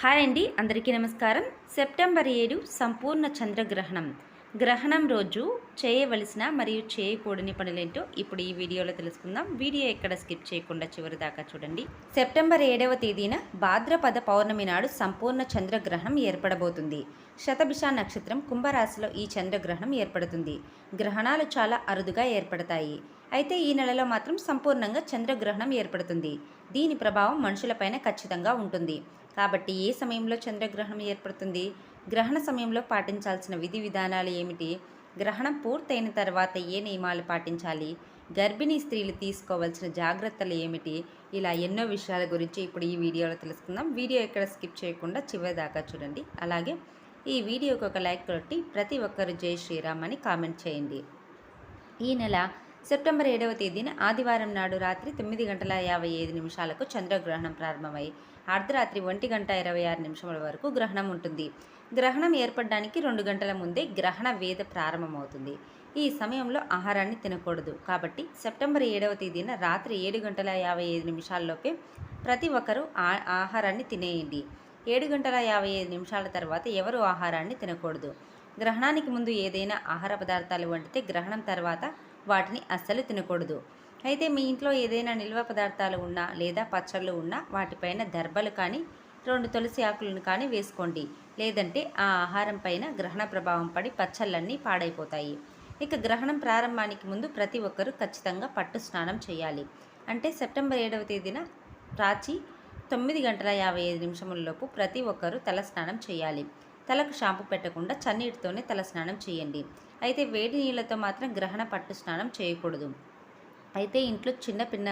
Hi అండి అందరికీ నమస్కారం. సెప్టెంబర్ ఏడు సంపూర్ణ చంద్రగ్రహణం. గ్రహణం రోజు చేయవలసిన మరియు చేయకూడని పనులేంటో ఇప్పుడు ఈ వీడియోలో తెలుసుకుందాం. వీడియో ఎక్కడ స్కిప్ చేయకుండా చివరి దాకా చూడండి. సెప్టెంబర్ ఏడవ తేదీన భాద్రపద పౌర్ణమి నాడు సంపూర్ణ చంద్రగ్రహణం ఏర్పడబోతుంది. శతభిష నక్షత్రం కుంభరాశిలో ఈ చంద్రగ్రహణం ఏర్పడుతుంది. గ్రహణాలు చాలా అరుదుగా ఏర్పడతాయి. అయితే ఈ నెలలో మాత్రం సంపూర్ణంగా చంద్రగ్రహణం ఏర్పడుతుంది. దీని ప్రభావం మనుషులపైన ఖచ్చితంగా ఉంటుంది. కాబట్టి ఏ సమయంలో చంద్రగ్రహణం ఏర్పడుతుంది? గ్రహణ సమయంలో పాటించాల్సిన విధి విధానాలు ఏమిటి? గ్రహణం పూర్తయిన తర్వాత ఏ నియమాలు పాటించాలి? గర్భిణీ స్త్రీలు తీసుకోవాల్సిన జాగ్రత్తలు ఏమిటి? ఇలా ఎన్నో విషయాల గురించి ఇప్పుడు ఈ వీడియోలో తెలుసుకుందాం. వీడియో ఎక్కడ స్కిప్ చేయకుండా చివరి దాకా చూడండి. అలాగే ఈ వీడియోకి ఒక లైక్ కొట్టి ప్రతి ఒక్కరు జై శ్రీరామ్ అని కామెంట్ చేయండి. ఈ నెల సెప్టెంబర్ ఏడవ తేదీన ఆదివారం నాడు రాత్రి తొమ్మిది గంటల యాభై ఐదు నిమిషాలకు చంద్రగ్రహణం ప్రారంభమై అర్ధరాత్రి ఒంటి గంట ఇరవై ఆరు నిమిషముల వరకు గ్రహణం ఉంటుంది. గ్రహణం ఏర్పడడానికి రెండు గంటల ముందే గ్రహణ వేద ప్రారంభమవుతుంది. ఈ సమయంలో ఆహారాన్ని తినకూడదు. కాబట్టి సెప్టెంబర్ ఏడవ తేదీన రాత్రి ఏడు గంటల యాభై ఐదు నిమిషాల్లోపే ప్రతి ఒక్కరూ ఆ- ఆహారాన్ని తినేయండి. ఏడు గంటల యాభై ఐదు నిమిషాల తర్వాత ఎవరు ఆహారాన్ని తినకూడదు. గ్రహణానికి ముందు ఏదైనా ఆహార పదార్థాలు వండితే గ్రహణం తర్వాత వాటిని అస్సలు తినకూడదు. అయితే మీ ఇంట్లో ఏదైనా నిల్వ పదార్థాలు ఉన్నా లేదా పచ్చళ్ళు ఉన్నా వాటిపైన దర్బలు కానీ రెండు తులసి ఆకులను కానీ వేసుకోండి. లేదంటే ఆ ఆహారం పైన గ్రహణ ప్రభావం పడి పచ్చళ్ళన్నీ పాడైపోతాయి. ఇక గ్రహణం ప్రారంభానికి ముందు ప్రతి ఒక్కరూ ఖచ్చితంగా పట్టు స్నానం చేయాలి. అంటే సెప్టెంబర్ ఏడవ తేదీన రాచి తొమ్మిది గంటల యాభై ఐదు నిమిషములలోపు ప్రతి ఒక్కరూ తల స్నానం చేయాలి. తలకు షాంపూ పెట్టకుండా చన్నీటితోనే తల స్నానం చేయండి. అయితే వేడి నీళ్ళతో మాత్రం గ్రహణ పట్టు స్నానం చేయకూడదు. అయితే ఇంట్లో చిన్న పిన్న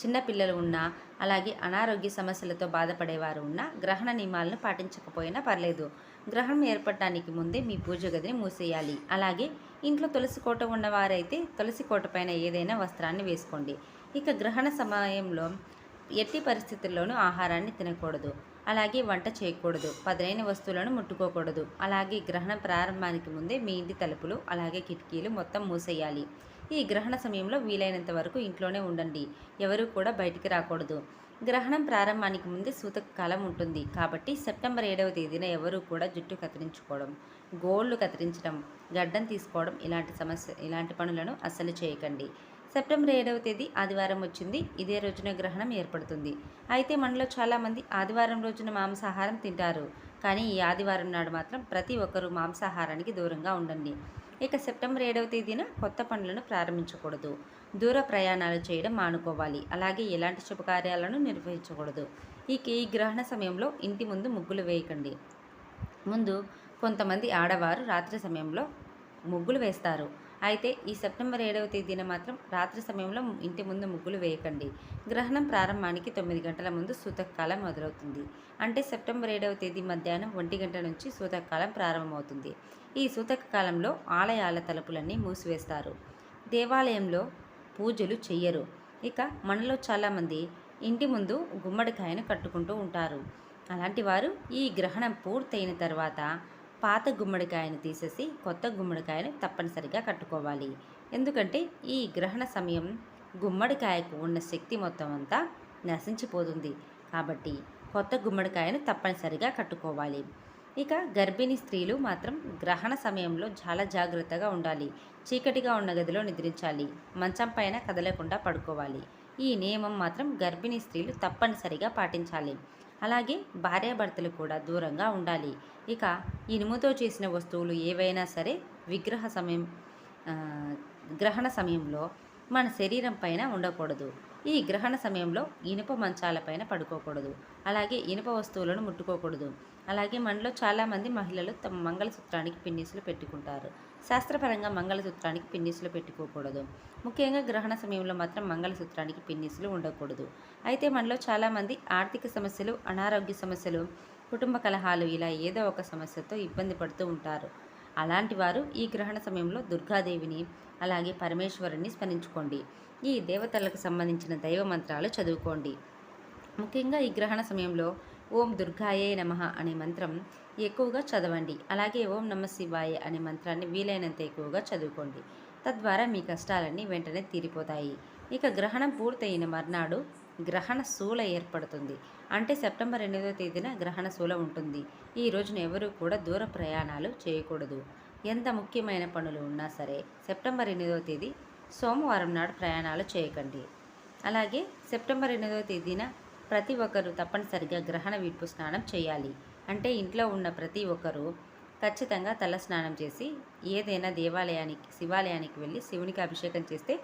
చిన్న పిల్లలు ఉన్నా అలాగే అనారోగ్య సమస్యలతో బాధపడేవారు ఉన్నా గ్రహణ నియమాలను పాటించకపోయినా పర్లేదు. గ్రహణం ఏర్పడటానికి ముందే మీ పూజ గదిని మూసేయాలి. అలాగే ఇంట్లో తులసి కోట ఉన్నవారైతే తులసి కోట పైన ఏదైనా వస్త్రాన్ని వేసుకోండి. ఇక గ్రహణ సమయంలో ఎట్టి పరిస్థితుల్లోనూ ఆహారాన్ని తినకూడదు. అలాగే వంట చేయకూడదు. పదునైన వస్తువులను ముట్టుకోకూడదు. అలాగే గ్రహణం ప్రారంభానికి ముందే మీ ఇంటి తలుపులు అలాగే కిటికీలు మొత్తం మూసేయాలి. ఈ గ్రహణ సమయంలో వీలైనంత వరకు ఇంట్లోనే ఉండండి. ఎవరూ కూడా బయటికి రాకూడదు. గ్రహణం ప్రారంభానికి ముందే సూతక కాలం ఉంటుంది. కాబట్టి సెప్టెంబర్ ఏడవ తేదీన ఎవరూ కూడా జుట్టు కత్తిరించుకోవడం గోళ్ళు కత్తిరించడం గడ్డం తీసుకోవడం ఇలాంటి సమస్య ఇలాంటి పనులను అస్సలు చేయకండి. సెప్టెంబర్ ఏడవ తేదీ ఆదివారం వచ్చింది. ఇదే రోజున గ్రహణం ఏర్పడుతుంది. అయితే మనలో చాలామంది ఆదివారం రోజున మాంసాహారం తింటారు. కానీ ఈ ఆదివారం నాడు మాత్రం ప్రతి ఒక్కరూ మాంసాహారానికి దూరంగా ఉండండి. ఇక సెప్టెంబర్ ఏడవ తేదీన కొత్త పనులను ప్రారంభించకూడదు. దూర ప్రయాణాలు చేయడం మానుకోవాలి. అలాగే ఎలాంటి శుభకార్యాలను నిర్వహించకూడదు. ఇక ఈ గ్రహణ సమయంలో ఇంటి ముందు ముగ్గులు వేయకండి. ముందు కొంతమంది ఆడవారు రాత్రి సమయంలో ముగ్గులు వేస్తారు. అయితే ఈ సెప్టెంబర్ ఏడవ తేదీన మాత్రం రాత్రి సమయంలో ఇంటి ముందు ముగ్గులు వేయకండి. గ్రహణం ప్రారంభానికి తొమ్మిది గంటల ముందు సూతకాలం మొదలవుతుంది. అంటే సెప్టెంబర్ ఏడవ తేదీ మధ్యాహ్నం ఒంటి గంట నుంచి సూతకాలం ప్రారంభమవుతుంది. ఈ సూతక కాలంలో ఆలయాల తలుపులన్నీ మూసివేస్తారు. దేవాలయంలో పూజలు చెయ్యరు. ఇక మనలో చాలామంది ఇంటి ముందు గుమ్మడికాయను కట్టుకుంటూ ఉంటారు. అలాంటి వారు ఈ గ్రహణం పూర్తయిన తర్వాత పాత గుమ్మడికాయను తీసేసి కొత్త గుమ్మడికాయను తప్పనిసరిగా కట్టుకోవాలి. ఎందుకంటే ఈ గ్రహణ సమయం గుమ్మడికాయకు ఉన్న శక్తి మొత్తం అంతా నశించిపోతుంది. కాబట్టి కొత్త గుమ్మడికాయను తప్పనిసరిగా కట్టుకోవాలి. ఇక గర్భిణీ స్త్రీలు మాత్రం గ్రహణ సమయంలో చాలా జాగ్రత్తగా ఉండాలి. చీకటిగా ఉన్న గదిలో నిద్రించాలి. మంచం పైన కదలకుండా పడుకోవాలి. ఈ నియమం మాత్రం గర్భిణీ స్త్రీలు తప్పనిసరిగా పాటించాలి. అలాగే భార్యాభర్తలు కూడా దూరంగా ఉండాలి. ఇక ఇనుముతో చేసిన వస్తువులు ఏవైనా సరే విగ్రహ సమయం గ్రహణ సమయంలో మన శరీరం పైన ఉండకూడదు. ఈ గ్రహణ సమయంలో ఇనుప మంచాలపైన పడుకోకూడదు. అలాగే ఇనుప వస్తువులను ముట్టుకోకూడదు. అలాగే మనలో చాలామంది మహిళలు తమ మంగళసూత్రానికి పిన్నిసులు పెట్టుకుంటారు. శాస్త్రపరంగా మంగళసూత్రానికి పిన్నిసులు పెట్టుకోకూడదు. ముఖ్యంగా గ్రహణ సమయంలో మాత్రం మంగళసూత్రానికి పిన్నిసులు ఉండకూడదు. అయితే మనలో చాలామంది ఆర్థిక సమస్యలు అనారోగ్య సమస్యలు కుటుంబ కలహాలు ఇలా ఏదో ఒక సమస్యతో ఇబ్బంది పడుతూ ఉంటారు. అలాంటి వారు ఈ గ్రహణ సమయంలో దుర్గాదేవిని అలాగే పరమేశ్వరుని స్మరించుకోండి. ఈ దేవతలకు సంబంధించిన దైవ మంత్రాలు చదువుకోండి. ముఖ్యంగా ఈ గ్రహణ సమయంలో ఓం దుర్గాయే నమః అనే మంత్రం ఎక్కువగా చదవండి. అలాగే ఓం నమ శివాయ అనే మంత్రాన్ని వీలైనంత ఎక్కువగా చదువుకోండి. తద్వారా మీ కష్టాలన్నీ వెంటనే తీరిపోతాయి. ఇక గ్రహణం పూర్తయిన మర్నాడు గ్రహణ శూల ఏర్పడుతుంది. అంటే సెప్టెంబర్ ఎనిమిదవ తేదీన గ్రహణ శూల ఉంటుంది. ఈ రోజున ఎవరూ కూడా దూర ప్రయాణాలు చేయకూడదు. ఎంత ముఖ్యమైన పనులు ఉన్నా సరే సెప్టెంబర్ ఎనిమిదవ తేదీ సోమవారం నాడు ప్రయాణాలు చేయకండి. అలాగే సెప్టెంబర్ ఎనిమిదవ తేదీన ప్రతి ఒక్కరూ తప్పనిసరిగా గ్రహణ వీడ్పు స్నానం చేయాలి. అంటే ఇంట్లో ఉన్న ప్రతి ఒక్కరూ ఖచ్చితంగా తల స్నానం చేసి ఏదైనా దేవాలయానికి శివాలయానికి వెళ్ళి శివునికి అభిషేకం చేస్తే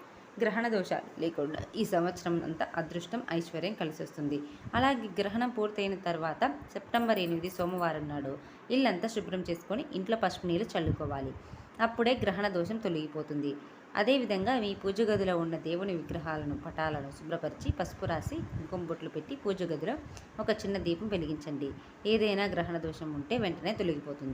గ్రహణ దోషాలు లేకుండా ఈ సంవత్సరం అంతా అదృష్టం ఐశ్వర్యం కలిసి వస్తుంది. అలాగే గ్రహణం పూర్తయిన తర్వాత సెప్టెంబర్ ఎనిమిది సోమవారం నాడు ఇల్లంతా శుభ్రం చేసుకొని ఇంట్లో పసుపు నీళ్ళు చల్లుకోవాలి. అప్పుడే గ్రహణ దోషం తొలగిపోతుంది. అదేవిధంగా మీ పూజ గదిలో ఉన్న దేవుని విగ్రహాలను పటాలను శుభ్రపరిచి పసుపు రాసి కుంకుమబొట్లు పెట్టి పూజ గదిలో ఒక చిన్న దీపం వెలిగించండి. ఏదైనా గ్రహణ దోషం ఉంటే వెంటనే తొలగిపోతుంది.